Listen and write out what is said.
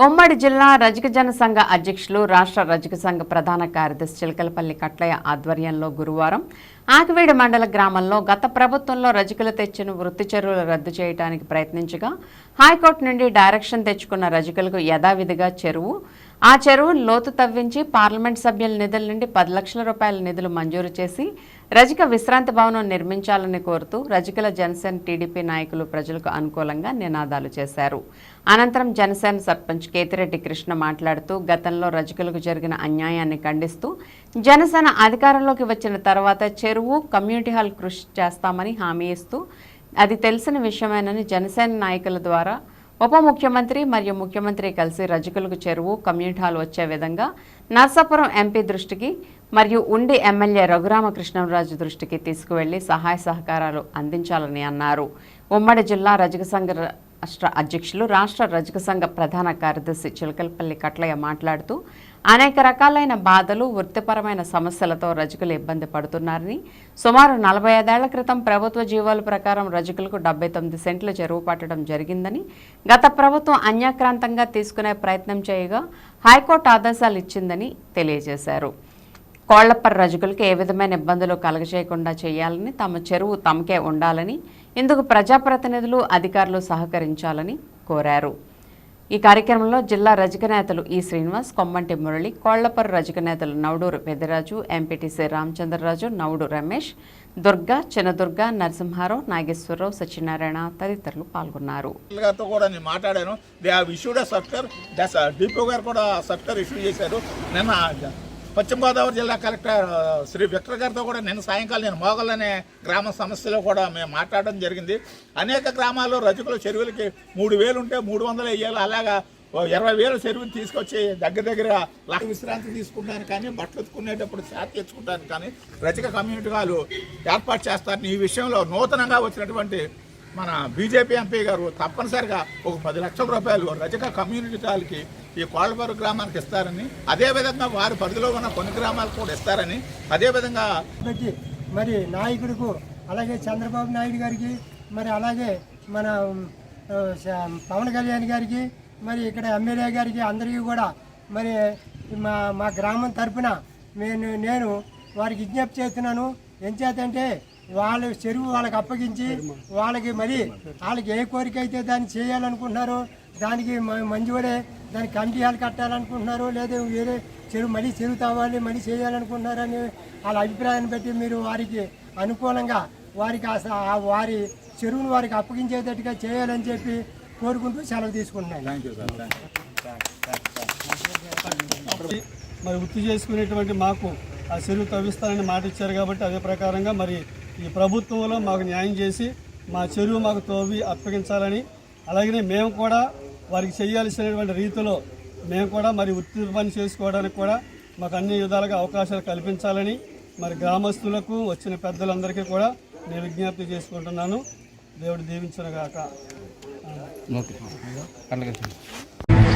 ఉమ్మడి జిల్లా రజక జన సంఘ అధ్యక్షులు రాష్ట్ర రజక సంఘ ప్రధాన కార్యదర్శి చిలకలపల్లి కట్లయ్య ఆధ్వర్యంలో గురువారం ఆకివీడు మండల గ్రామంలో గత ప్రభుత్వంలో రజకులు తెచ్చిన వృత్తి చెరువులు రద్దు చేయడానికి ప్రయత్నించగా హైకోర్టు నుండి డైరెక్షన్ తెచ్చుకున్న రజకులకు యథావిధిగా చెరువు ఆ చెరువు లోతు తవ్వించి పార్లమెంట్ సభ్యుల నిధుల నుండి పది లక్షల రూపాయల నిధులు మంజూరు చేసి రజక విశ్రాంతి భవనం నిర్మించాలని కోరుతూ రజకుల జనసేన టీడీపీ నాయకులు ప్రజలకు అనుకూలంగా నినాదాలు చేశారు. అనంతరం జనసేన సర్పంచ్ కేతిరెడ్డి కృష్ణ మాట్లాడుతూ గతంలో రజకులకు జరిగిన అన్యాయాన్ని ఖండిస్తూ జనసేన అధికారంలోకి వచ్చిన తర్వాత చెరువు కమ్యూనిటీ హాల్ కృషి చేస్తామని హామీ ఇస్తూ అది తెలిసిన విషయమేనని జనసేన నాయకుల ద్వారా ఉప ముఖ్యమంత్రి మరియు ముఖ్యమంత్రి కలిసి రజకులకు చెరువు కమ్యూనిటీ హాల్ వచ్చే విధంగా నర్సాపురం ఎంపీ దృష్టికి మరియు ఉండి ఎమ్మెల్యే రఘురామకృష్ణరాజు దృష్టికి తీసుకువెళ్ళి సహాయ సహకారాలు అందించాలని అన్నారు. ఉమ్మడి జిల్లా రజక సంఘ రాష్ట్ర అధ్యక్షులు రాష్ట్ర రజక సంఘ ప్రధాన కార్యదర్శి చిలకలపల్లి కట్లయ్య మాట్లాడుతూ అనేక రకాలైన బాధలు వృత్తిపరమైన సమస్యలతో రజకులు ఇబ్బంది పడుతున్నారని సుమారు నలభై ఐదేళ్ళ క్రితం ప్రభుత్వ జీవోల ప్రకారం రజకులకు డెబ్బై తొమ్మిది సెంట్లు చెరువు పట్టడం జరిగిందని గత ప్రభుత్వం అన్యాక్రాంతంగా తీసుకునే ప్రయత్నం చేయగా హైకోర్టు ఆదేశాలు ఇచ్చిందని తెలియజేశారు. కోళ్ళప్పర్ రజకులకు ఏ విధమైన ఇబ్బందులు కలగచేయకుండా చేయాలని తమ చెరువు తమకే ఉండాలని ఇందుకు ప్రజాప్రతినిధులు అధికారులు సహకరించాలని కోరారు. ఈ కార్యక్రమంలో జిల్లా రజక నేతలు ఈ శ్రీనివాస్ కొమ్మంటి మురళి కోళ్ళపర్రు రజక నేతలు నవడూరు పెద్దిరాజు ఎంపీటీసీ రామచంద్రరాజు నవడు రమేష్ దుర్గా చిన్నదుర్గ నరసింహారావు నాగేశ్వరరావు సత్యనారాయణ తదితరులు పాల్గొన్నారు. కూడా నేను మాట్లాడాను. దే ఇష్యూడ్ డిపో గారు కూడా సర్కులర్ ఇష్యూ చేశారు. నిన్న పశ్చిమ గోదావరి జిల్లా కలెక్టర్ శ్రీ విక్టర్ గారితో కూడా నిన్న సాయంకాలం నేను మోగల్ అనే గ్రామ సమస్యలో కూడా మేము మాట్లాడడం జరిగింది. అనేక గ్రామాల్లో రజకుల చెరువులకి మూడు వేలు ఉంటే మూడు వందలు వేయాలి అలాగా ఇరవై వేలు చెరువుని తీసుకొచ్చి దగ్గర దగ్గర లక్ష విశ్రాంతి తీసుకుంటాను కానీ బట్టలు ఎత్తుకునేటప్పుడు శాతి తెచ్చుకుంటాను కానీ రజక కమ్యూనిటీ వాళ్ళు ఏర్పాటు చేస్తారని ఈ విషయంలో నూతనంగా వచ్చినటువంటి మన బీజేపీ ఎంపీ గారు తప్పనిసరిగా ఒక పది లక్షల రూపాయలు రజక కమ్యూనిటీ వాళ్ళకి ఈ కోళ్ళపరు గ్రామానికి ఇస్తారని అదేవిధంగా వారి పరిధిలో ఉన్న కొన్ని గ్రామాలకు కూడా ఇస్తారని అదేవిధంగా మరి నాయకుడికు అలాగే చంద్రబాబు నాయుడు గారికి మరి అలాగే మన పవన్ కళ్యాణ్ గారికి మరి ఇక్కడ ఎమ్మెల్యే గారికి అందరికీ కూడా మరి మా మా గ్రామం తరపున నేను నేను వారికి విజ్ఞప్తి చేస్తున్నాను. ఎంచేతంటే వాళ్ళ చెరువు వాళ్ళకి అప్పగించి వాళ్ళకి మరి వాళ్ళకి ఏ కోరిక అయితే దాన్ని చేయాలనుకుంటున్నారో దానికి మ- మంజూరే దానికి కమిటీ హాల్ కట్టాలనుకుంటున్నారో లేదా వేరే చెరువు మళ్ళీ చెరువు తవ్వాలి మళ్ళీ చేయాలనుకుంటున్నారని వాళ్ళ అభిప్రాయాన్ని బట్టి మీరు వారికి అనుకూలంగా వారికి ఆ స- ఆ వారి చెరువును వారికి అప్పగించేటట్టుగా చేయాలని చెప్పి కోరుకుంటూ సెలవు తీసుకుంటున్నాను. మరి వృత్తి చేసుకునేటువంటి మాకు ఆ చెరువు తవ్విస్తారని మాట ఇచ్చారు కాబట్టి అదే ప్రకారంగా మరి ఈ ప్రభుత్వంలో మాకు న్యాయం చేసి మా చెరువు మాకు తవ్వి అప్పగించాలని అలాగనే మేము కూడా వారికి చేయాల్సినటువంటి రీతిలో మేము కూడా మరి వృత్తి పని చేసుకోవడానికి కూడా మాకు అన్ని విధాలుగా అవకాశాలు కల్పించాలని మరి గ్రామస్తులకు వచ్చిన పెద్దలందరికీ కూడా నేను విజ్ఞప్తి చేసుకుంటున్నాను. దేవుడు దీవించను గాక ఓకే.